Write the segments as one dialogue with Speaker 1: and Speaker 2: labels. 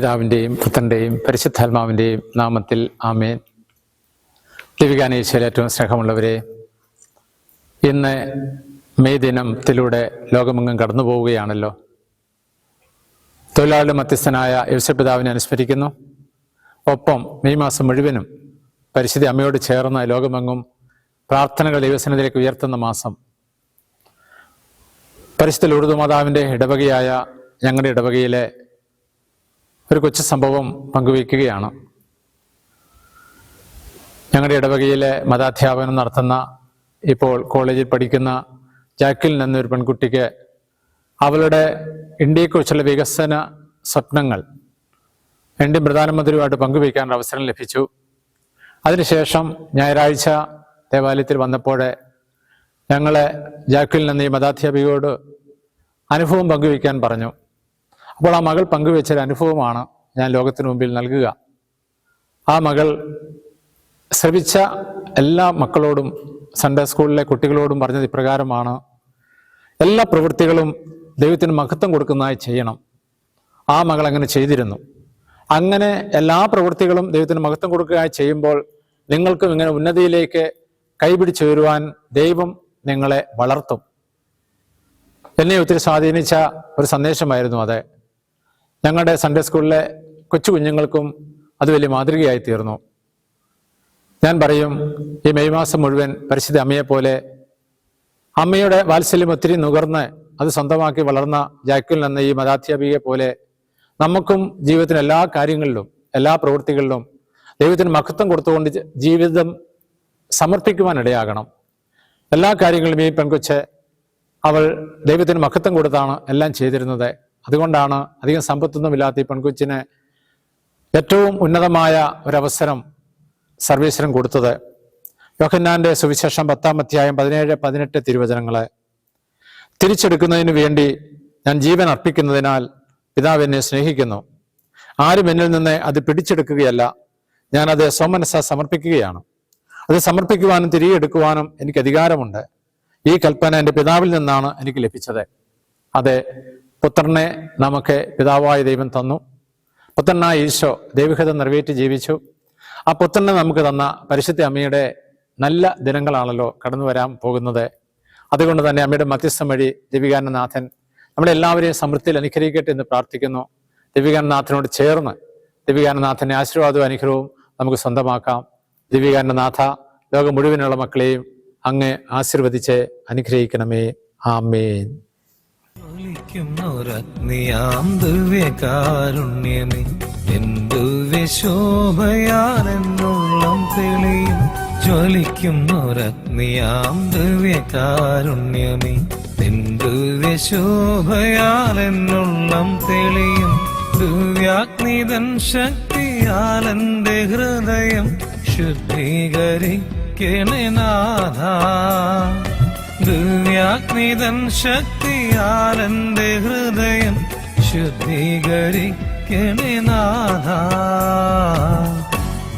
Speaker 1: പിതാവിന്റെയും പുത്രന്റെയും പരിശുദ്ധാത്മാവിന്റെയും നാമത്തിൽ ആമേൻ. ദിവികാനീശ്വര ഏറ്റവും സ്നേഹമുള്ളവരെ ഇന്ന് മെയ് ദിനത്തിലൂടെ ലോകമെങ്ങും കടന്നു പോവുകയാണല്ലോ. തൊഴിലാളി മധ്യസ്ഥനായ യേശുപിതാവിനെ അനുസ്മരിക്കുന്നു. ഒപ്പം മെയ് മാസം മുഴുവനും പരിശുദ്ധി അമ്മയോട് ചേർന്ന് ലോകമെങ്ങും പ്രാർത്ഥനകൾ ദൈവസനത്തിലേക്ക് ഉയർത്തുന്ന മാസം. പരിശുദ്ധ ലൂർദുമാതാവിന്റെ ഇടവകയായ ഞങ്ങളുടെ ഇടവകയിലെ ഒരു കൊച്ചു സംഭവം പങ്കുവയ്ക്കുകയാണ്. ഞങ്ങളുടെ ഇടവകയിലെ മതാധ്യാപനം നടത്തുന്ന ഇപ്പോൾ കോളേജിൽ പഠിക്കുന്ന ജാക്കിൽ നിന്നൊരു പെൺകുട്ടിക്ക് അവളുടെ ഇന്ത്യയെക്കുറിച്ചുള്ള വികസന സ്വപ്നങ്ങൾ ഇന്ത്യൻ പ്രധാനമന്ത്രിയുമായിട്ട് പങ്കുവയ്ക്കാനുള്ള അവസരം ലഭിച്ചു. അതിനുശേഷം ഞായറാഴ്ച ദേവാലയത്തിൽ വന്നപ്പോൾ ഞങ്ങളെ ജാക്കിൽ നിന്ന് ഈ മതാധ്യാപികയോട് അനുഭവം പങ്കുവയ്ക്കാൻ പറഞ്ഞു. അപ്പോൾ ആ മകൾ പങ്കുവെച്ചൊരു അനുഭവമാണ് ഞാൻ ലോകത്തിന് മുമ്പിൽ നൽകുക. ആ മകൾ ശ്രവിച്ച എല്ലാ മക്കളോടും സൺഡേ സ്കൂളിലെ കുട്ടികളോടും പറഞ്ഞത് ഇപ്രകാരമാണ് എല്ലാ പ്രവൃത്തികളും ദൈവത്തിന് മഹത്വം കൊടുക്കുന്നതായി ചെയ്യണം. ആ മകൾ അങ്ങനെ ചെയ്തിരുന്നു. അങ്ങനെ എല്ലാ പ്രവൃത്തികളും ദൈവത്തിന് മഹത്വം കൊടുക്കുകയായി ചെയ്യുമ്പോൾ നിങ്ങൾക്കും ഇങ്ങനെ ഉന്നതിയിലേക്ക് കൈപിടിച്ചു വരുവാൻ ദൈവം നിങ്ങളെ വളർത്തും. എന്നെ ഒത്തിരി സ്വാധീനിച്ച ഒരു സന്ദേശമായിരുന്നു അത്. ഞങ്ങളുടെ സൺഡേ സ്കൂളിലെ കൊച്ചു കുഞ്ഞുങ്ങൾക്കും അത് വലിയ മാതൃകയായി തീർന്നു. ഞാൻ പറയും ഈ മെയ് മാസം മുഴുവൻ പരിശുദ്ധ അമ്മയെ പോലെ അമ്മയുടെ വാത്സല്യം ഒത്തിരി നുകർന്ന് അത് സ്വന്തമാക്കി വളർന്ന ജാക്കിൽ എന്ന ഈ മതാധ്യാപികയെ പോലെ നമുക്കും ജീവിതത്തിന് എല്ലാ കാര്യങ്ങളിലും എല്ലാ പ്രവൃത്തികളിലും ദൈവത്തിന് മഹത്വം കൊടുത്തുകൊണ്ട് ജീവിതം സമർപ്പിക്കുവാനിടയാകണം. എല്ലാ കാര്യങ്ങളും ഈ പെൺകൊച്ച് അവൾ ദൈവത്തിന് മഹത്വം കൊടുത്താണ് എല്ലാം ചെയ്തിരുന്നത്. അതുകൊണ്ടാണ് അധികം സമ്പത്തൊന്നുമില്ലാത്ത ഈ പെൺകുച്ചിന് ഏറ്റവും ഉന്നതമായ ഒരവസരം സർവീശ്വരൻ കൊടുത്തത്. യോഹന്നാന്റെ സുവിശേഷം പത്താം അധ്യായം പതിനേഴ് പതിനെട്ട് തിരുവചനങ്ങളെ. തിരിച്ചെടുക്കുന്നതിന് വേണ്ടി ഞാൻ ജീവൻ അർപ്പിക്കുന്നതിനാൽ പിതാവ് എന്നെ സ്നേഹിക്കുന്നു. ആരും എന്നിൽ നിന്ന് അത് പിടിച്ചെടുക്കുകയല്ല. ഞാനത് സ്വമനസ്സ സമർപ്പിക്കുകയാണ്. അത് സമർപ്പിക്കുവാനും തിരികെ എടുക്കുവാനും എനിക്ക് അധികാരമുണ്ട്. ഈ കൽപ്പന എന്റെ പിതാവിൽ നിന്നാണ് എനിക്ക് ലഭിച്ചത്. അതെ പുത്രനെ നമുക്ക് പിതാവായ ദൈവം തന്നു. പുത്രനായ ഈശോ ദൈവഹിതം നിറവേറ്റി ജീവിച്ചു. ആ പുത്രനെ നമുക്ക് തന്ന പരിശുദ്ധ അമ്മയുടെ നല്ല ദിനങ്ങളാണല്ലോ കടന്നു വരാൻ പോകുന്നത്. അതുകൊണ്ട് തന്നെ അമ്മയുടെ മധ്യസ്ഥം വഴി ദിവികാനനാഥൻ നമ്മുടെ എല്ലാവരെയും സമൃദ്ധിയിൽ അനുഗ്രഹിക്കട്ടെ എന്ന് പ്രാർത്ഥിക്കുന്നു. ദിവികാനനാഥനോട് ചേർന്ന് ദിവികാനനാഥന്റെ ആശീർവാദവും അനുഗ്രഹവും നമുക്ക് സ്വന്തമാക്കാം. ദിവികാനനാഥ ലോകം മുഴുവനുള്ള മക്കളെയും അങ്ങ് ആശീർവദിച്ച് അനുഗ്രഹിക്കണമേ. ആമേൻ.
Speaker 2: ജ്വലിക്കുന്നൊരഗ്നിയാം ദിവ്യകാരുണ്യമേ എന്തുവ്യ ശോഭയാലെന്നുള്ളം തെളിയും. ജ്വലിക്കുന്നൊരഗ്നിയാം ദിവ്യകാരുണ്യമേ എന്തുവ്യ ശോഭയാലെന്നുള്ളം തെളിയും. ദിവ്യാഗ്നിതൻ ശക്തിയാലെന്റെ ഹൃദയം ശുദ്ധീകരിക്കണേ നാഥ. ദിവ്യാഗ്നിതൻ ശക്തിയാൽ എന്റെ ഹൃദയം ശുദ്ധീകരിക്കണേ നാഥ.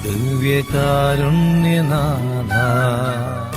Speaker 2: ദിവ്യകാരുണ്യനാഥ.